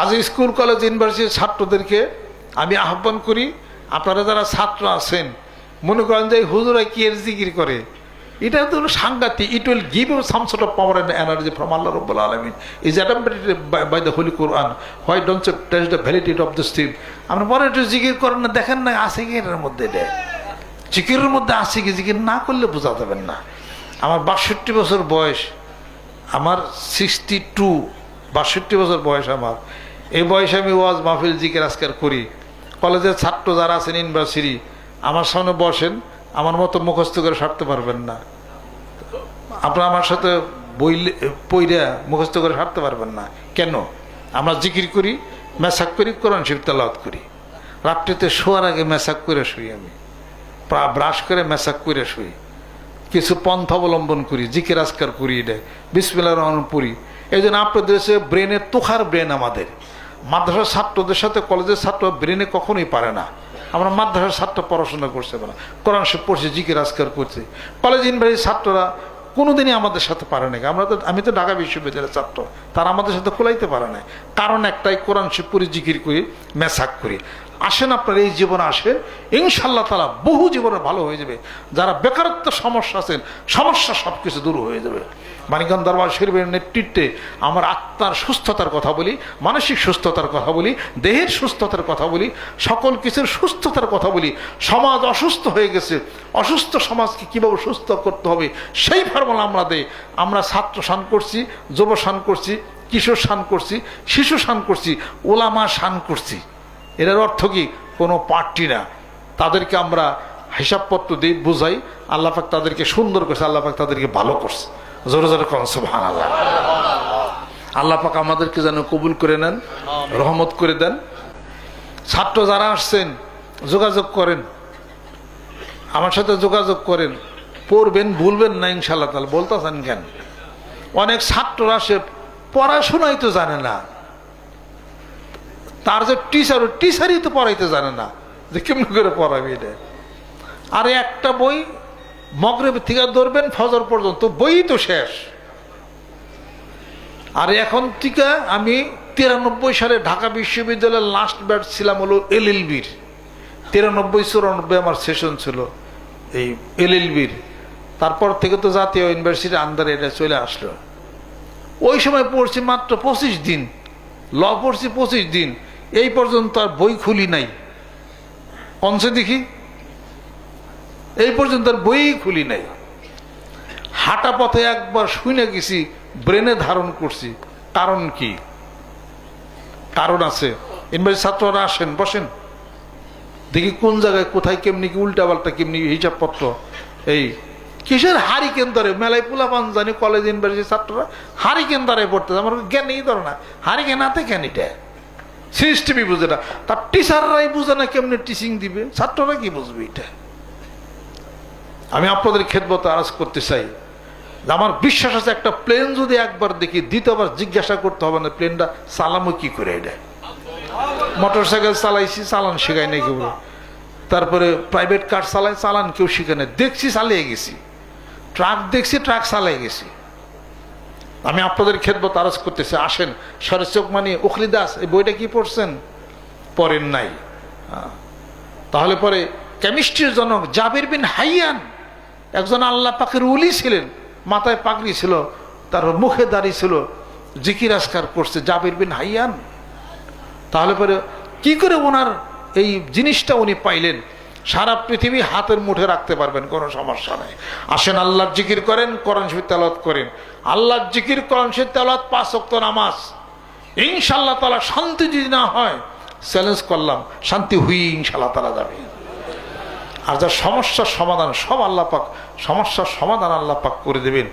কাজে school, college, ইউনিভার্সিটির ছাত্রদেরকে আমি আহ্বান করি, আপনারা যারা ছাত্র আছেন, মনে করেন যে হুজুরা কি এর জিকির করে? এটা তো সাংঘাতিক it will give you some sort of power and energy from Allah রব্বুল আলমিন। Is attempted by the holy Quran why don't test the validity of the steam আপনি পরে একটু জিকির করেন না, দেখেন না, আছে কি এর মধ্যে এটা? জিকিরের মধ্যে আছে কি? জিকির না করলে বোঝা যাবেন না। আমার বাষট্টি বছর বয়স, আমার সিক্সটি টু বাষট্টি বছর বয়স আমার। এই বয়সে আমি ওয়াজ মাহফিল জিকের আজকার করি। কলেজের ছাত্র যারা আছেন ইউনিভার্সিটি আমার সামনে বসেন, আমার মতো মুখস্থ করে সারতে পারবেন না। আপনারা আমার সাথে বই পইরা মুখস্থ করে সারতে পারবেন না। কেন? আমরা জিকির করি, মেসাক করি, কোরআন শিব তেলাওয়াত করি। রাত্রিতে শোয়ার আগে মেসাক করে শুই আমি। ব্রাশ করে মেসাক করে শুই। কিছু পন্থা অবলম্বন করি, জিকির আজকার করি এটা। বিসমিল্লা রহমান পড়ি। এই জন্য আপনাদের দেশে ব্রেনে তোখার ব্রেন আমাদের। মাদ্রাসার ছাত্রদের সাথে, কলেজের ছাত্র ব্রেনে কখনোই পারে না। আমরা মাদ্রাসার ছাত্র পড়াশোনা করছে না কোরআন সে পড়ছে, জিকির রাজকার করছে। কলেজ ইউনিভার্সিটির ছাত্ররা কোনোদিনই আমাদের সাথে পারে না। আমরা তো আমি তো ঢাকা বিশ্ববিদ্যালয়ের ছাত্র। তারা আমাদের সাথে খোলাইতে পারে না। কারণ একটাই, কোরআন পড়ি, জিকির করি, মেসাক করি। আসেন, আপনার এই জীবনে আসেন ইনশাল্লাহ তালা বহু জীবনে ভালো হয়ে যাবে। যারা বেকারত্ব সমস্যা আছেন, সমস্যা সব কিছু দূর হয়ে যাবে। মানিকগঞ্জ দরবার শরীফের নেতৃত্বে আমার আত্মার সুস্থতার কথা বলি, মানসিক সুস্থতার কথা বলি, দেহের সুস্থতার কথা বলি, সকল কিছুর সুস্থতার কথা বলি। সমাজ অসুস্থ হয়ে গেছে। অসুস্থ সমাজকে কীভাবে সুস্থ করতে হবে সেই ফর্মুলা আমরা দেই। আমরা ছাত্র সান করছি, যুব শান করছি, কিশোর সান করছি, শিশু সান করছি, ওলামা সান করছি। এটার অর্থ কি? কোনো পার্টি না। তাদেরকে আমরা হিসাবপত্র দিই বুঝাই আল্লাপাক তাদেরকে সুন্দর করছে আল্লাপাক তাদেরকে ভালো করছে। জোরে জোরে কন সুবহান আল্লাহ আল্লাপাক আমাদেরকে যেন কবুল করে নেন, রহমত করে দেন। ছাত্র যারা আসছেন, যোগাযোগ করেন। আমার সাথে যোগাযোগ করেন। পড়বেন, ভুলবেন না ইনশাল্লাহ তাহলে বলতেছেন কেন? অনেক ছাত্ররা সে পড়াশোনাই তো জানে না। তার যে টিচার টিচারই তো পড়াইতে জানে না যে কেমন করে পড়াবে এটা। আর একটা বই মগরেব থেকে ধরবেন, ফজর পর্যন্ত বই তো শেষ। আর এখন থেকে আমি তিরানব্বই সালে ঢাকা বিশ্ববিদ্যালয়ের লাস্ট ব্যাট ছিলাম হলো এল এল বির। তিরানব্বই, চুরানব্বই আমার সেশন ছিল এই এল এল বির। তারপর থেকে তো জাতীয় ইউনিভার্সিটি আন্ডারে এটা চলে আসলো। ওই সময় পড়ছি মাত্র পঁচিশ দিন। ল পড়ছি পঁচিশ দিন। এই পর্যন্ত আর বই খুলি নাই। কনসে দেখি। এই পর্যন্ত আর বই খুলি নাই। হাঁটা পথে একবার শুনে গেছি, ব্রেনে ধারণ করছি। কারণ কি? কারণ আছে। ইউনিভার্সিটি ছাত্ররা আসেন, বসেন। দেখি কোন জায়গায়, কোথায়, কেমনি কি, উল্টা পাল্টা কেমনি হিসাবপত্র। এই কিসের হারিকেন ধরে? মেলায় পোলাপান জানি কলেজ ইউনিভার্সিটি ছাত্ররা হারিকেন ধরে পড়তে। আমার জ্ঞানই ধরে না। হারিকেন হাতে কেন এটা? সিস্টেমই বুঝে না। তার টিচাররাই বুঝে না কেমনি টিচিং দিবে? ছাত্ররা কি বুঝবে এটা? আমি আপনাদের খেদমত আরাজ করতে চাই। আমার বিশ্বাস আছে একটা প্লেন যদি একবার দেখি, দ্বিতীয়বার জিজ্ঞাসা করতে হবে না প্লেনটা চালামো কি করে এটা? মোটর সাইকেল চালাইছি, চালান শেখাই নাই কেউ। তারপরে প্রাইভেট কার চালাই চালান কেউ শিখে নাই। দেখছি, চালিয়ে গেছি। ট্রাক দেখছি ট্রাক চালিয়ে গেছি। আমি আপনাদের খেদমত আরজ করতেছি, আসেন সরচক মানে উখলি দাস, এই বইটা কি পড়ছেন? পড়েন নাই। হ্যাঁ। তাহলে পরে কেমিস্ট্রির জনক জাবির বিন হাইয়ান, একজন আল্লাহ পাকের উলি ছিলেন, মাথায় পাগড়ি ছিল, তার মুখে দাড়ি ছিল, জিকির আসকার করছে জাবির বিন হাইয়ান। তাহলে পরে কি করে ওনার এই জিনিসটা উনি পাইলেন? সারা পৃথিবী হাতের মুঠে রাখতে পারবেন, কোনো সমস্যা নেই। আসেন, আল্লাহর জিকির করেন, কোরআন শরীফ তেলাওয়াত করেন। আল্লাহর জিকির, কোরআন শরীফ তেলাওয়াত, পাঁচ ওয়াক্ত নামাজ। ইনশাল্লাহ তালা শান্তি যদি না হয়, চ্যালেঞ্জ করলাম, শান্তি হুই ইনশাল্লাহ তালা যাবে। আর যা সমস্যার সমাধান, সব আল্লাহ পাক, সমস্যার সমাধান আল্লাহ পাক করে দেবেন।